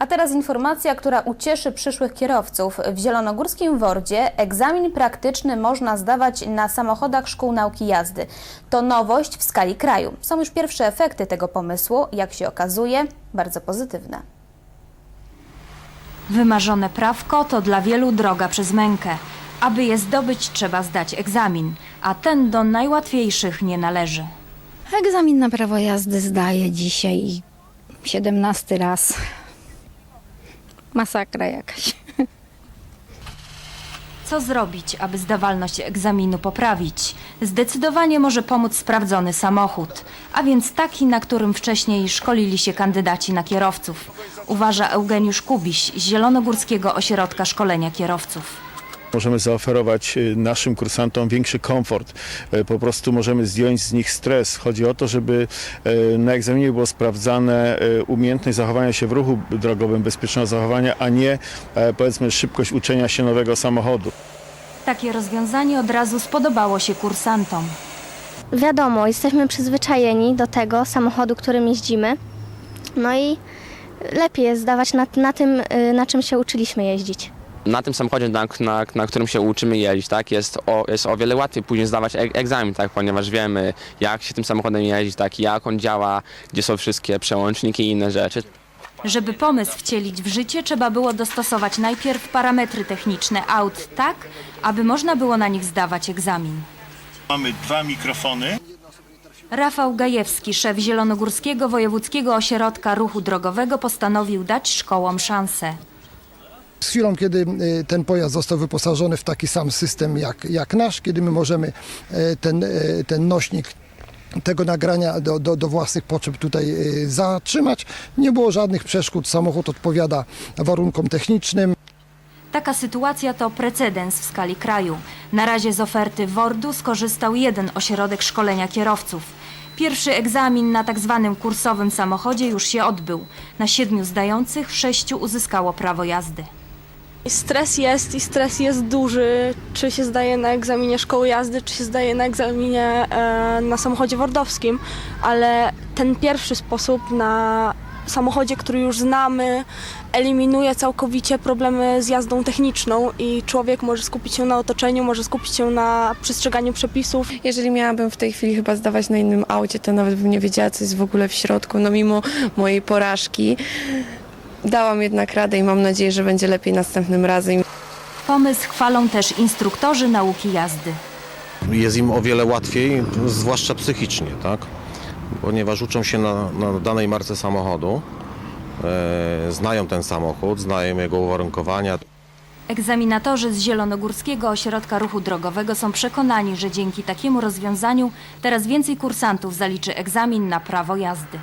A teraz informacja, która ucieszy przyszłych kierowców. W Zielonogórskim Wordzie egzamin praktyczny można zdawać na samochodach szkół nauki jazdy. To nowość w skali kraju. Są już pierwsze efekty tego pomysłu, jak się okazuje, bardzo pozytywne. Wymarzone prawko to dla wielu droga przez mękę. Aby je zdobyć, trzeba zdać egzamin, a ten do najłatwiejszych nie należy. Egzamin na prawo jazdy zdaję dzisiaj 17 raz. Masakra jakaś. Co zrobić, aby zdawalność egzaminu poprawić? Zdecydowanie może pomóc sprawdzony samochód, a więc taki, na którym wcześniej szkolili się kandydaci na kierowców. Uważa Eugeniusz Kubiś z Zielonogórskiego Ośrodka Szkolenia Kierowców. Możemy zaoferować y, naszym kursantom większy komfort. Y, Po prostu możemy zdjąć z nich stres. Chodzi o to, żeby y, na egzaminie było sprawdzane umiejętność zachowania się w ruchu drogowym, bezpiecznego zachowania, a nie e, powiedzmy szybkość uczenia się nowego samochodu. Takie rozwiązanie od razu spodobało się kursantom. Wiadomo, jesteśmy przyzwyczajeni do tego samochodu, którym jeździmy. No i lepiej jest zdawać na, na tym, na czym się uczyliśmy jeździć. Na tym samochodzie, na, na, na którym się uczymy jeździć, tak, jest o, jest o wiele łatwiej później zdawać e- egzamin, tak, ponieważ wiemy, jak się tym samochodem jeździć, tak, jak on działa, gdzie są wszystkie przełączniki i inne rzeczy. Żeby pomysł wcielić w życie, trzeba było dostosować najpierw parametry techniczne aut tak, aby można było na nich zdawać egzamin. Mamy dwa mikrofony. Rafał Gajewski, szef Zielonogórskiego Wojewódzkiego Ośrodka Ruchu Drogowego postanowił dać szkołom szansę. Z chwilą, kiedy y, ten pojazd został wyposażony w taki sam system jak, jak nasz, kiedy my możemy y, ten, y, ten nośnik tego nagrania do, do, do własnych potrzeb tutaj zatrzymać, nie było żadnych przeszkód. Samochód odpowiada warunkom technicznym. Taka sytuacja to precedens w skali kraju. Na razie z oferty WORD-u skorzystał jeden ośrodek szkolenia kierowców. Pierwszy egzamin na tak zwanym kursowym samochodzie już się odbył. Na siedmiu zdających sześciu uzyskało prawo jazdy. Stres jest i stres jest duży, czy się zdaje na egzaminie szkoły jazdy, czy się zdaje na egzaminie e, na samochodzie wordowskim, ale ten pierwszy sposób na samochodzie, który już znamy, eliminuje całkowicie problemy z jazdą techniczną i człowiek może skupić się na otoczeniu, może skupić się na przestrzeganiu przepisów. Jeżeli miałabym w tej chwili chyba zdawać na innym aucie, to nawet bym nie wiedziała, co jest w ogóle w środku. No mimo mojej porażki dałam jednak radę i mam nadzieję, że będzie lepiej następnym razem. Pomysł chwalą też instruktorzy nauki jazdy. jest im o wiele łatwiej, zwłaszcza psychicznie, tak? Ponieważ uczą się na, na danej marce samochodu, e, znają ten samochód, znają jego uwarunkowania. Egzaminatorzy z Zielonogórskiego Ośrodka Ruchu Drogowego są przekonani, że dzięki takiemu rozwiązaniu teraz więcej kursantów zaliczy egzamin na prawo jazdy.